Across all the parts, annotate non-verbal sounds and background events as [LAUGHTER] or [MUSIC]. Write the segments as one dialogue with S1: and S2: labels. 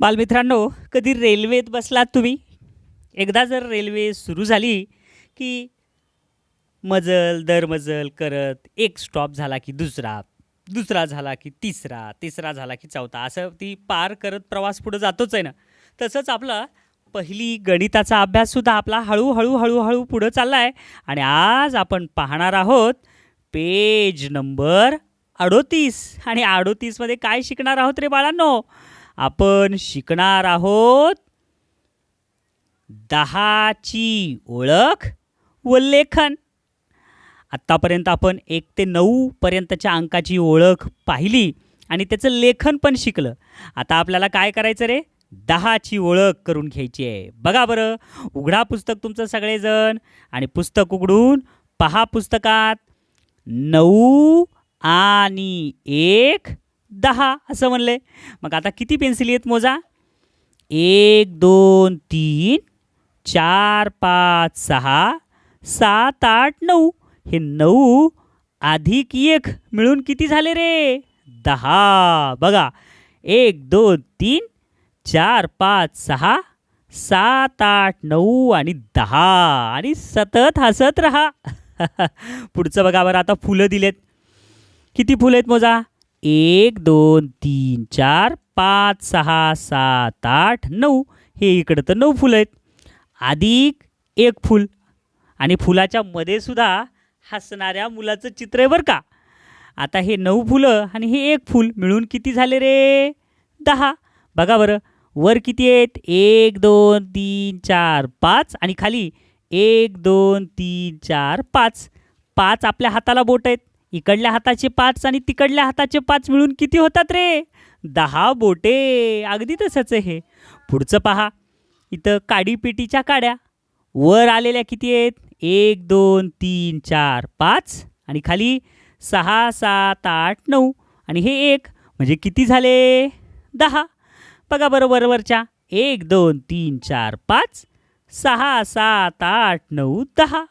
S1: बालमित्रांनो कधी रेल्वेत बसलात तुम्ही? एकदा जर रेल्वे सुरू झाली की मजल दर मजल करत एक स्टॉप झाला की दुसरा दुसरा झाला की तिसरा तिसरा झाला की चौथा असं ती पार करत प्रवास पुढं जातोच आहे ना. तसंच आपला पहिली गणिताचा अभ्याससुद्धा आपला हळूहळू हळूहळू पुढं चालला आहे आणि आज आपण पाहणार आहोत पेज नंबर अडोतीस. आणि अडोतीसमध्ये काय शिकणार आहोत रे बाळांनो? आपण शिकणार आहोत दहाची ओळख व लेखन. आत्तापर्यंत आपण एक ते नऊ पर्यंतच्या अंकाची ओळख पाहिली आणि त्याचं लेखन पण शिकलं. आता आपल्याला काय करायचं रे? दहाची ओळख करून घ्यायची आहे. बघा बरं उघडा पुस्तक तुमचं सगळेजण आणि पुस्तक उघडून पहा पुस्तकात. नऊ आणि एक दहा असं म्हणलंय मग आता किती पेन्सिली आहेत मोजा? एक दोन तीन चार पाच सहा सात आठ नऊ. हे नऊ अधिक एक मिळून किती झाले रे? दहा. बघा. एक दोन तीन चार पाच सहा सात आठ नऊ आणि दहा. आणि सतत हसत राहा. [LAUGHS] पुढचं बघा बरं आता फुलं दिलेत. किती फुलं आहेत मोजा? एक दोन तीन चार पाच सहा सात आठ नऊ. हे इकडं तर नऊ फुलं आहेत. अधिक एक फूल. आणि फुलाच्या मध्ये सुद्धा हसणाऱ्या मुलाचं चित्र आहे बरं का. आता हे नऊ फुलं आणि हे एक फूल मिळून किती झाले रे? दहा. बघा बरं. वर किती आहेत? एक दोन तीन चार पाच. आणि खाली एक दोन तीन चार पाच. पाच आपल्या हाताला बोट आहेत. इकडल्या हाताचे पाच आणि तिकडल्या हाताचे पाच मिळून किती होतात रे? दहा बोटे. अगदी तसंच हे. पुढचं पहा. इथं काडीपेटीच्या काड्या. वर आलेल्या किती आहेत? एक दोन तीन चार पाच. आणि खाली सहा सात आठ नऊ. आणि हे एक. म्हणजे किती झाले? दहा. बघा बरं वरवरच्या. एक दोन तीन चार पाच. सहा सात आठ नऊ दहा.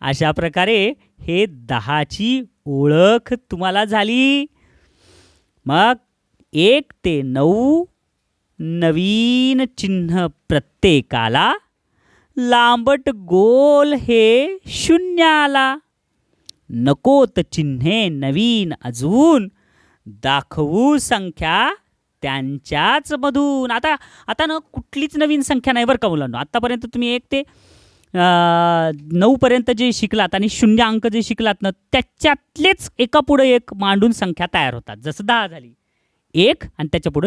S1: अशा प्रकारे हे दहाची ओळख तुम्हाला झाली. मग एक ते नऊ नवीन चिन्ह प्रत्येकाला लांबट गोल हे शून्य आला नकोत चिन्हे नवीन अजून दाखवू संख्या त्यांच्याच मधून. आता आता ना कुठलीच नवीन संख्या नाही बरं का मुलांना? आत्तापर्यंत तुम्ही एक ते नऊपर्यंत जे शिकलात आणि शून्य अंक जे शिकलात ना त्याच्यातलेच एका पुढे एक मांडून संख्या तयार होतात. जसं दहा झाली. एक आणि त्याच्या पुढे